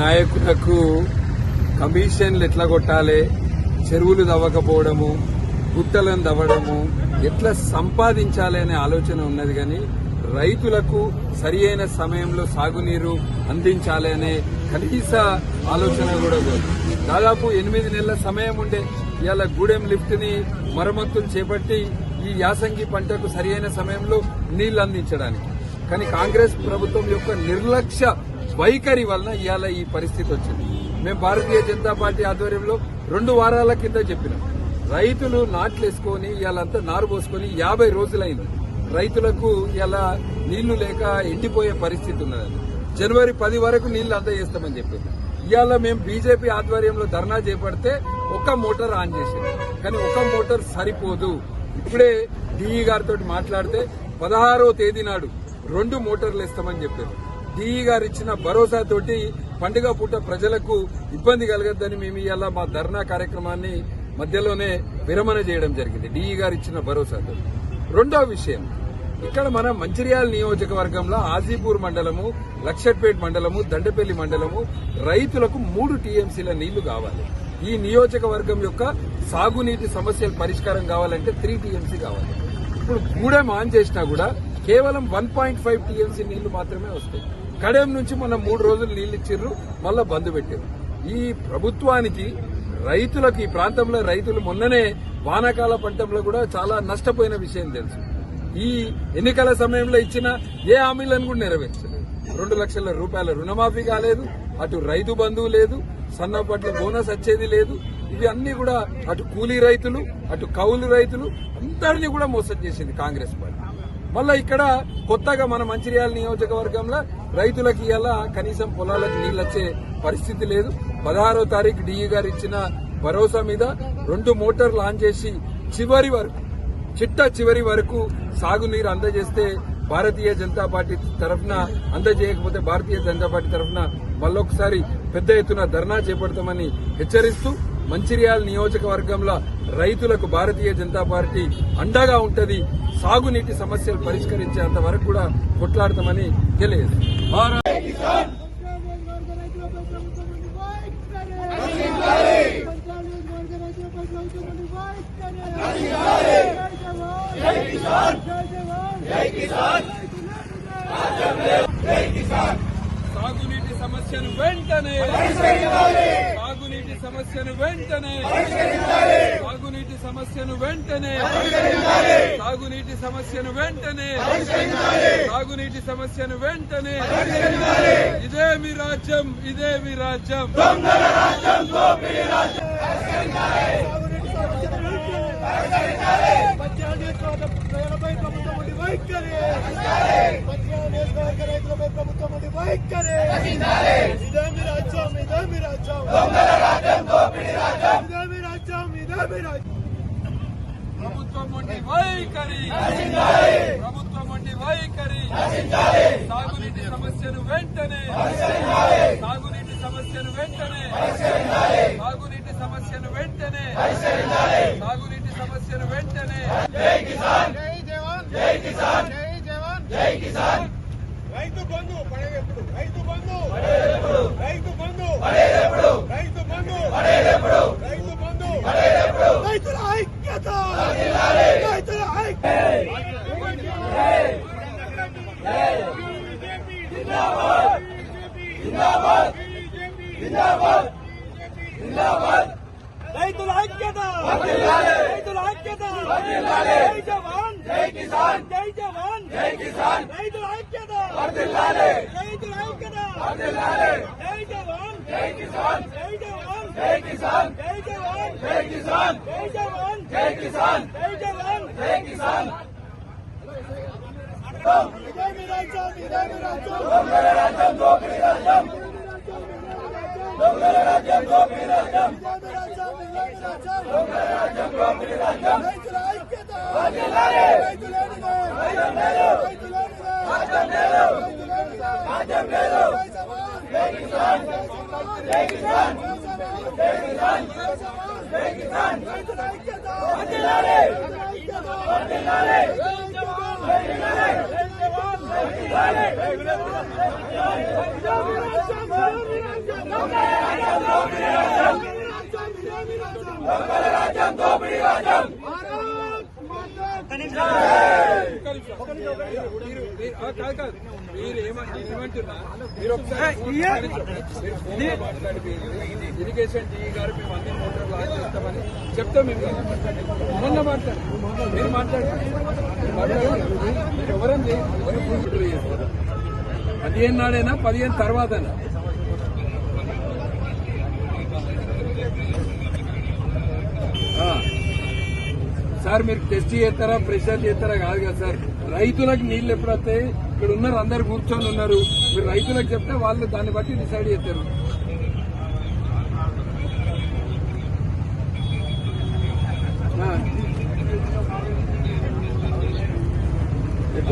నాయకులకు కమిషన్లు ఎట్లా కొట్టాలి? చెరువులు తవ్వకపోవడము గుట్టలను తవ్వడము ఎట్లా సంపాదించాలి అనే ఆలోచన ఉన్నది కానీ రైతులకు సరి అయిన సమయంలో సాగునీరు అందించాలి అనే కనీస ఆలోచన కూడా దాదాపు ఎనిమిది నెలల సమయం ఉండే ఇవాళ గూడెం లిఫ్ట్ని మరమ్మతులు చేపట్టి ఈ యాసంగి పంటకు సరి అయిన సమయంలో నీళ్ళు అందించడానికి. కానీ కాంగ్రెస్ ప్రభుత్వం యొక్క నిర్లక్ష్య వైఖరి వలన ఇవాళ ఈ పరిస్థితి వచ్చింది. మేము భారతీయ జనతా పార్టీ ఆధ్వర్యంలో రెండు వారాల కింద చెప్పినాం. రైతులు నాట్లు వేసుకొని ఇవాళంతా నారు పోసుకొని యాభై రోజులైంది. రైతులకు ఇలా నీళ్ళు లేక ఎండిపోయే పరిస్థితి ఉన్నదని జనవరి పది వరకు నీళ్ళు అందజేస్తామని చెప్పింది ఇవాళ మేము బీజేపీ ఆధ్వర్యంలో ధర్నా చేపడితే ఒక మోటార్ ఆన్ చేసింది. కానీ ఒక మోటార్ సరిపోదు. ఇప్పుడే డిఈ గారితో మాట్లాడితే పదహారో తేదీ నాడు రెండు మోటార్లు ఇస్తామని చెప్పారు. డిఈ గారు ఇచ్చిన భరోసాతోటి పండుగ పూట ప్రజలకు ఇబ్బంది కలగద్దని మేము ఇవాళ మా ధర్నా కార్యక్రమాన్ని మధ్యలోనే విరమణ చేయడం జరిగింది డిఈ గారు ఇచ్చిన భరోసాతో. రెండో విషయం ఇక్కడ మన మంచిర్యాల నియోజకవర్గంలో ఆజీపూర్ మండలము లక్షట్పేట్ మండలము దండపల్లి మండలము రైతులకు మూడు టీఎంసీల నీళ్ళు కావాలి. ఈ నియోజకవర్గం యొక్క సాగునీటి సమస్యల పరిష్కారం కావాలంటే త్రీ టీఎంసీ కావాలి. ఇప్పుడు గూడెం ఆన్ చేసినా కూడా కేవలం వన్ పాయింట్ ఫైవ్ టీఎంసీ నీళ్ళు మాత్రమే వస్తాయి. కడెం నుంచి మనం మూడు రోజులు నీళ్ళు ఇచ్చిర్రు మళ్ళా బంద్ పెట్టారు. ఈ ప్రభుత్వానికి రైతులకు ఈ ప్రాంతంలో రైతులు మొన్ననే వానాకాల పంటంలో కూడా చాలా నష్టపోయిన విషయం తెలుసు. ఈ ఎన్నికల సమయంలో ఇచ్చిన ఏ హామీలను కూడా నెరవేర్చలేదు. రెండు లక్షల రూపాయల రుణమాఫీ కాలేదు అటు రైతు బంధువు లేదు సన్నపట్ల బోనస్ వచ్చేది లేదు. ఇవి అన్ని కూడా అటు కూలీ రైతులు అటు కౌలు రైతులు అందరినీ కూడా మోసం చేసింది కాంగ్రెస్ పార్టీ. మళ్ళా ఇక్కడ కొత్తగా మన మంచిర్యాల నియోజకవర్గంలో రైతులకి ఇలా కనీసం పొలాలకు నీళ్ళు వచ్చే పరిస్థితి లేదు. పదహారో తారీఖు డిఈ గారు ఇచ్చిన భరోసా మీద రెండు మోటార్లు ఆన్ చేసి చివరి వరకు చిట్ట చివరి వరకు సాగునీరు అందజేస్తే భారతీయ జనతా పార్టీ తరఫున అందజేయకపోతే భారతీయ జనతా పార్టీ తరఫున మళ్ళొకసారి పెద్ద ఎత్తున ధర్నా చేపడతామని హెచ్చరిస్తూ మంచిర్యాల నియోజకవర్గంలో రైతులకు భారతీయ జనతా పార్టీ అండగా ఉంటది. సాగునీటి సమస్యలు పరిష్కరించేంత వరకు కూడా కొట్లాడతామని తెలియదు. సాగునీటి సమస్యను వెంటనే సమస్యను వెంటనే సాగునీటి సమస్యను వెంటనే సాగునీటి సమస్యను వెంటనే సాగునీటి సమస్యను వెంటనే ఇదే మీ రాజ్యం వైఖరి. ఇదే మీ రాజ్యం ప్రభుత్వం వంటి వైఖరి. ప్రభుత్వం వంటి వైఖరి. సాగునీటి సమస్యను వెంటనే. సాగునీటి సమస్యను వెంటనే. సాగునీటి సమస్యను వెంటనే. సాగునీటి సమస్యను వెంటనే. జై జవాన్. జై కిసాన్. జై జవాన్. జై కిసాన్. రైతు బంధు రైతు బంధు రైతు బంధు రైతుల ఐక్యత రైతుల రైతుల ఐక్యత రైతుల ఐక్యత. జై జవాన్ జై కిసాన్ జై జవాన్. జై కిసాన్ రైతుల ఐక్యత రైతుల ఐక్యత. జై జవాన్ జై కిసాన్ జై జవాన్ జై కిసాన్ జై జవాన్ జై కిసాన్ జై జవాన్ జై కిసాన్ జై జవాన్ జై కిసాన్ ఇదే మీ రాజ్యం ఇదే మీ రాజ్యం దొంగల రాజ్యం దోపిడీ రాజ్యం దొంగల రాజ్యం దోపిడీ రాజ్యం ఇదే మీ రాజ్యం ఇదే మీ రాజ్యం దొంగల రాజ్యం దోపిడీ రాజ్యం రైతుల ఐక్యత రైతులేనిదే లేదు రైతులేనిదే రాజ్యం లేదు రాజ్యం లేదు జై జవాన్ జై కిసాన్ జై మీరు- మీరు మాట్లాడి మీరు ఇరిగేషన్ డి గారు మేము అన్ని మోటార్లు ఆన్ చేస్తామని చెప్తాం మేము మొన్న మాట్లాడు మీరు మాట్లాడండి మీరు మాట్లాడండి. ఎవరండి పదిహేను నాడైనా పదిహేను తర్వాతనా సార్ మీరు టెస్ట్ చేస్తారా ప్రెషర్ చేస్తారా? కాదు కదా సార్. రైతులకు నీళ్ళు ఎప్పుడు వస్తాయి ఇక్కడ ఉన్నారు అందరు కూర్చొని ఉన్నారు. మీరు రైతులకు చెప్తే వాళ్ళు దాన్ని బట్టి డిసైడ్ చేస్తారు.